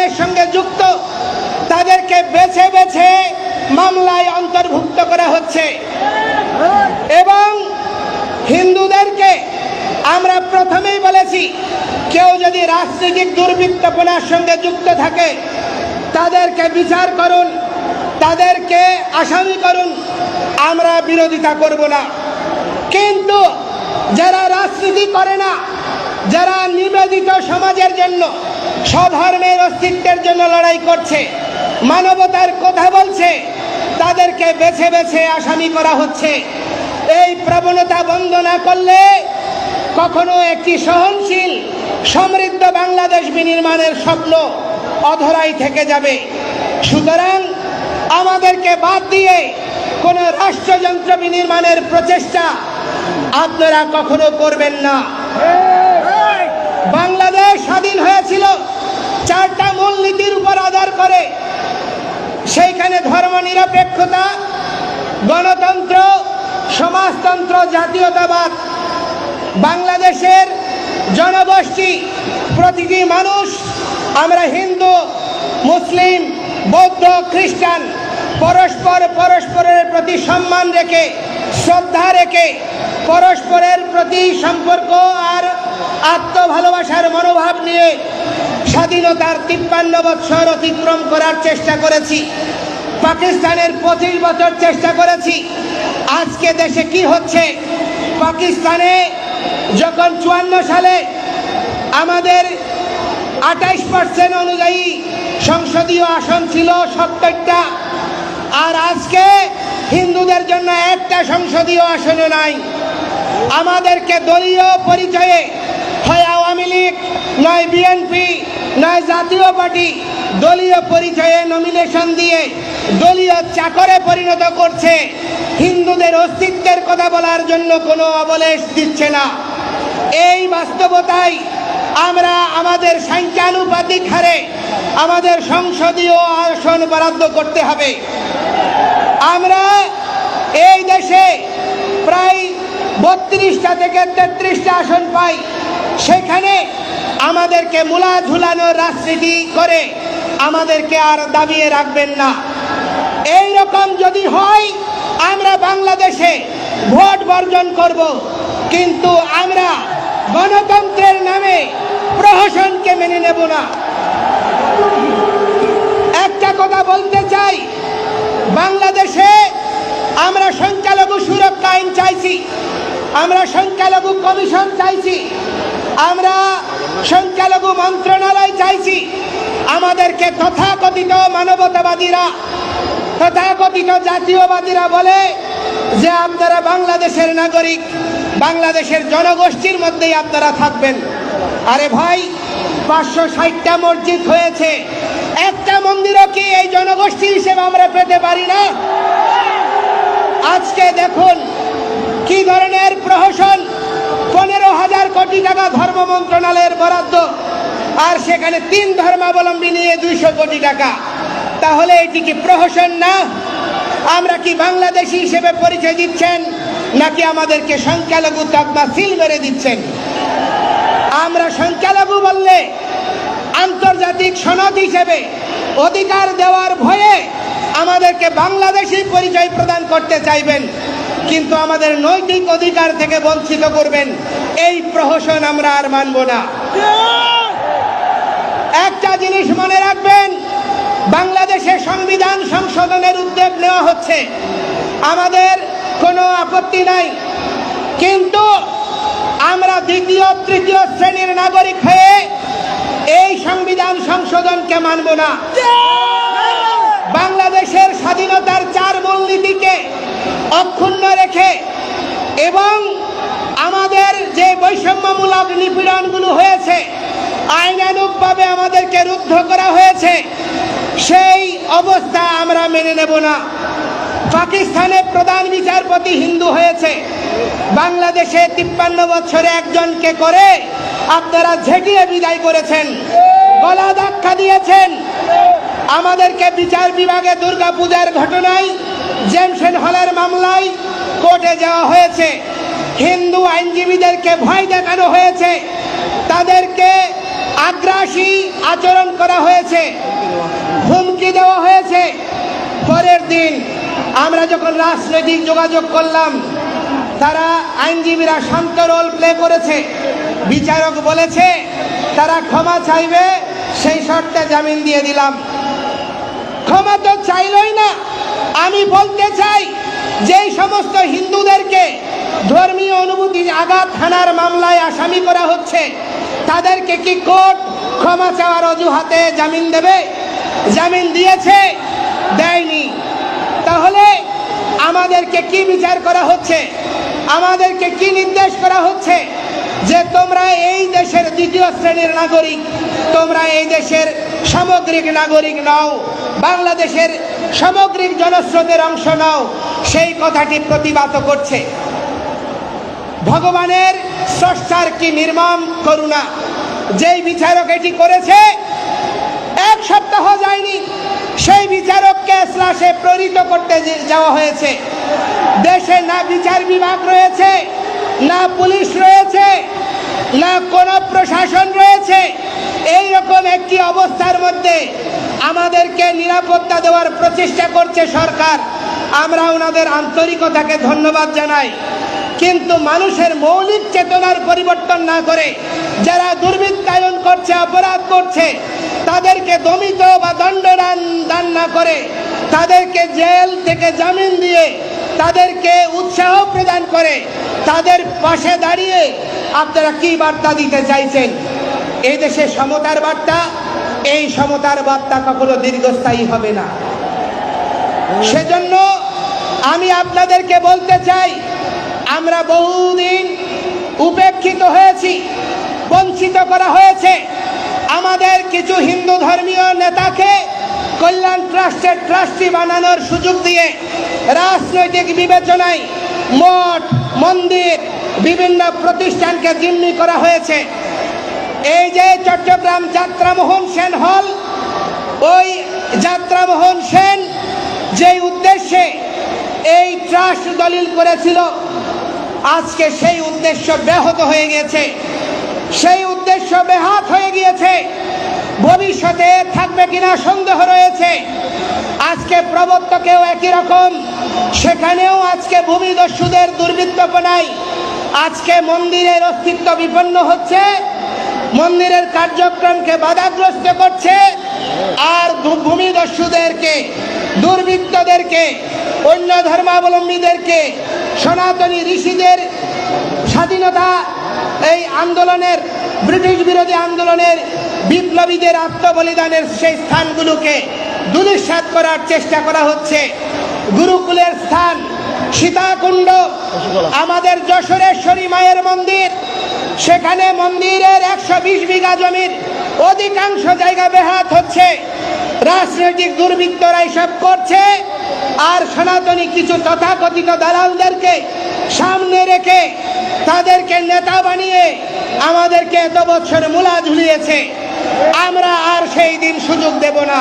আন্দোলনের সঙ্গে যুক্ত, তাদেরকে বেছে বেছে মামলায় অন্তর্ভুক্ত করা হচ্ছে। এবং হিন্দুদেরকে আমরা প্রথমেই বলেছি, কেউ যদি রাজনৈতিক দুর্বৃত্তপনার সঙ্গে যুক্ত থাকে, তাদেরকে বিচার করুন, তাদেরকে আসামি করুন, আমরা বিরোধিতা করব না। কিন্তু যারা রাজনীতি করে না, যারা নিবেদিত সমাজের জন্য স্বধর্মের অস্তিত্বের জন্য লড়াই করছে। মানবতার কথা বলছে। তাদেরকে বেছে বেছে আসামি করা হচ্ছে। এই প্রবণতা বন্ধ না করলে কখনো একটি সহনশীল, সমৃদ্ধ বাংলাদেশ বিনির্মাণের স্বপ্ন অধরাই থেকে যাবে। সুতরাং আমাদেরকে বাদ দিয়ে কোনো রাষ্ট্রযন্ত্র বিনির্মাণের প্রচেষ্টা আপনারা কখনো করবেন না। বাংলাদেশ স্বাধীন হয়েছিল। চারটা মূলনীতির উপর আধার করে সেইখানে ধর্ম নিরপেক্ষতা, গণতন্ত্র, সমাজতন্ত্র, জাতীয়তাবাদ, বাংলাদেশের জনগোষ্ঠী, প্রতিটি মানুষ, আমরা হিন্দু, মুসলিম, বৌদ্ধ, খ্রিস্টান, পরস্পর পরস্পরের প্রতি সম্মান রেখে, শ্রদ্ধা রেখে পরস্পরের প্রতি সম্পর্ক আর আত্মভালোবাসার মনোভাব নিয়ে স্বাধীনতার তিপ্পান্ন বৎসর অতিক্রম করার চেষ্টা করেছি। পাকিস্তানের পঁচিশ বছর চেষ্টা করেছি। আজকে দেশে কি হচ্ছে? পাকিস্তানে যখন চুয়ান্ন সালে আমাদের আঠাইশ পার্সেন্ট অনুযায়ী সংসদীয় আসন ছিল সত্তরটা, আর আজকে হিন্দুদের জন্য একটা সংসদীয় আসনও নাই। আমাদেরকে দলীয় পরিচয়ে হয় আওয়ামী লীগ, নয় বিএনপি, নয় জাতীয় পার্টি দলীয় পরিচয়ে নমিনেশন দিয়ে দলীয় চাকরে পরিণত করছে। হিন্দুদের অস্তিত্বের কথা বলার জন্য কোনো অবলেশ দিচ্ছে না। এই বাস্তবতায় আমরা আমাদের সংখ্যানুপাতিক হারে আমাদের সংসদীয় আসন বরাদ্দ করতে হবে। আমরা এই দেশে প্রায় বত্রিশটা থেকে তেত্রিশটা আসন পাই। সেখানে আমাদেরকে মূলা ঝুলানোর রাজনীতি করে আমাদেরকে আর দাবিয়ে রাখবেন না। এই রকম যদি হয়, আমরা বাংলাদেশে ভোট বর্জন করব। কিন্তু আমরা গণতন্ত্রের নামে প্রহসনকে মেনে নেব না। একটা কথা বলতে চাই, বাংলাদেশে আমরা সংখ্যালঘু সুরক্ষা আইন চাইছি, আমরা সংখ্যালঘু কমিশন চাইছি আমরা সংখ্যালঘু মন্ত্রণালয় চাইছি আমাদেরকে তথাকথিত মানবতাবাদীরা, তথাকথিত জাতীয়বাদীরা বলে যে আপনারা বাংলাদেশের নাগরিক, বাংলাদেশের জনগোষ্ঠীর মধ্যেই আপনারা থাকবেন। আরে ভাই, পাঁচশো ষাটটা মসজিদ হয়েছে। একটা মন্দিরও কি এই জনগোষ্ঠী হিসেবে আমরা পেতে পারি না? আজকে দেখুন কি ধরনের প্রহসন পনেরো হাজার কোটি টাকা ধর্ম মন্ত্রণালয়ের বরাদ্দ। আর সেখানে তিন ধর্মাবলম্বী নিয়ে দুইশো কোটি টাকা। তাহলে এটি কি প্রহসন না? আমরা কি বাংলাদেশি হিসেবে পরিচয় দিচ্ছেন, নাকি আমাদেরকে সংখ্যালঘু তকমা সিল মেরে দিচ্ছেন? আমরা সংখ্যালঘু বললে আন্তর্জাতিক সনদ হিসেবে অধিকার দেওয়ার ভয়ে আমাদেরকে বাংলাদেশি পরিচয় প্রদান করতে চাইবেন। কিন্তু আমাদের নৈতিক অধিকার থেকে বঞ্চিত করবেন এই প্রহসন আমরা আর মানব না। একটা জিনিস মনে রাখবেন বাংলাদেশের সংবিধান সংশোধনের উদ্যোগ নেওয়া হচ্ছে। আমাদের কোনো আপত্তি নাই। কিন্তু আমরা দ্বিতীয় তৃতীয় শ্রেণির নাগরিক হয়ে এই সংবিধান সংশোধনকে মানব না। বাংলাদেশের স্বাধীনতার চার মূলনীতিকে অক্ষুণ্ণ রেখে এবং আমাদের যে বৈষম্যমূলক নিপীড়নগুলো হয়েছে, আইনানুগভাবে আমাদেরকে রুদ্ধ করা হয়েছে, সেই অবস্থা আমরা মেনে নেব না। পাকিস্তানে প্রধান বিচারপতি হিন্দু হয়েছে। বাংলাদেশে তিপ্পান্ন বছরে একজনকে করে আপনারা ঝেঁটিয়ে বিদায় করেছেন, গলা ধাক্কা দিয়েছেন। আমাদেরকে বিচার বিভাগে দুর্গাপূজার ঘটনায় জেমসেন হলের মামলায় কোর্টে যাওয়া হয়েছে। হিন্দু আইনজীবীদেরকে ভয় দেখানো হয়েছে। তাদেরকে আগ্রাসী আচরণ করা হয়েছে। হুমকি দেওয়া হয়েছে। পরের দিন আমরা যখন রাজনৈতিক যোগাযোগ করলাম, তারা আইনজীবীরা শান্ত রোল প্লে করেছে। বিচারক বলেছে, তারা ক্ষমা চাইবে, সেই শর্তে জামিন দিয়ে দিলাম। ক্ষমা তো চাইলই না। আমি বলতে চাই, যেই সমস্ত হিন্দুদেরকে ধর্মীয় অনুভূতি আঘাত হানার মামলায় আসামি করা হচ্ছে, তাদেরকে কি কোর্ট ক্ষমা চাওয়ার অজুহাতে জামিন দেবে? জামিন দিয়েছে, দেয়নি। তাহলে আমাদেরকে কি বিচার করা হচ্ছে? আমাদেরকে কি নির্দেশ করা হচ্ছে যে তোমরা এই দেশের দ্বিতীয় শ্রেণির নাগরিক, তোমরা এই দেশের সামগ্রিক নাগরিক নও, বাংলাদেশের সামগ্রিক জনস্রোতের অংশ নাও। সেই কথাটি প্রতিবাদ করছে। ভগবানের স্রষ্টার কি নির্মম করুণা? যেই বিচারক এটি করেছে, এক সপ্তাহ যায়নি। সেই বিচারককে স্লাসে প্রেরিত করতে যাওয়া হয়েছে। দেশে না বিচার বিভাগ রয়েছে, না পুলিশ রয়েছে, না কোনো প্রশাসন রয়েছে। এই রকম একটি অবস্থার মধ্যে আমাদেরকে নিরাপত্তা দেওয়ার প্রচেষ্টা করছে সরকার। আমরা ওনাদের আন্তরিকতাকে ধন্যবাদ জানাই। কিন্তু মানুষের মৌলিক চেতনার পরিবর্তন না করে যারা দুর্বৃত্তায়ন করছে, অপরাধ করছে, তাদেরকে দমিত বা দণ্ডদান দান না করে, তাদেরকে জেল থেকে জামিন দিয়ে তাদেরকে উৎসাহ প্রদান করে, তাদের পাশে দাঁড়িয়ে আপনারা কি বার্তা দিতে চাইছেন? এই দেশে সমতার বার্তা এই সমতার বার্তা কখনো দীর্ঘস্থায়ী হবে না। সেজন্য আমি আপনাদেরকে বলতে চাই, আমরা বহুদিন উপেক্ষিত হয়েছি, বঞ্চিত করা হয়েছে। আমাদের কিছু হিন্দু ধর্মীয় নেতাকে কল্যাণ ট্রাস্টের ট্রাস্টি বানানোর সুযোগ দিয়ে রাজনৈতিক বিবেচনায় মঠ, মন্দির, বিভিন্ন প্রতিষ্ঠানকে জিম্মি করা হয়েছে। এই যে চট্টগ্রাম যাত্রামোহন সেন হল, ওই যাত্রামোহন সেন যেই উদ্দেশ্যে এই ট্রাস্ট দলিল করেছিল, আজকে সেই উদ্দেশ্য ব্যাহত হয়ে গেছে। সেই উদ্দেশ্য বেহাত হয়ে গিয়েছে। ভবিষ্যতে থাকবে কিনা সন্দেহ রয়েছে। আজকে প্রবর্তকেও একই রকম। সেখানেও আজকে ভূমিদস্যুদের দুর্বৃত্তপনায় আজকে মন্দিরের অস্তিত্ব বিপন্ন হচ্ছে। মন্দিরের কার্যক্রমকে বাধাগ্রস্ত করছে আর ভূমিদস্যুদেরকে দুর্বৃত্তদেরকে, অন্য ধর্মাবলম্বীদেরকে, সনাতনী ঋষিদের স্বাধীনতা এই আন্দোলনের, ব্রিটিশ বিরোধী আন্দোলনের বিপ্লবীদের আত্মবলিদানের সেই স্থানগুলোকে দুলিশ্বাত করার চেষ্টা করা হচ্ছে। গুরুকুলের স্থান সীতাকুণ্ড, আমাদের যশোরেশ্বরী মায়ের মন্দির সেখানে মন্দিরের একশো বিশ বিঘা জমির অধিকাংশ জায়গা বেহাত হচ্ছে। রাজনৈতিক দুর্বৃত্তরা এসব করছে আর সনাতনী কিছু তথাকথিত দালালদেরকে সামনে রেখে তাদেরকে নেতা বানিয়ে আমাদেরকে এত বছর মূলা ঝুলিয়েছে। আমরা আর সেই দিন সুযোগ দেব না।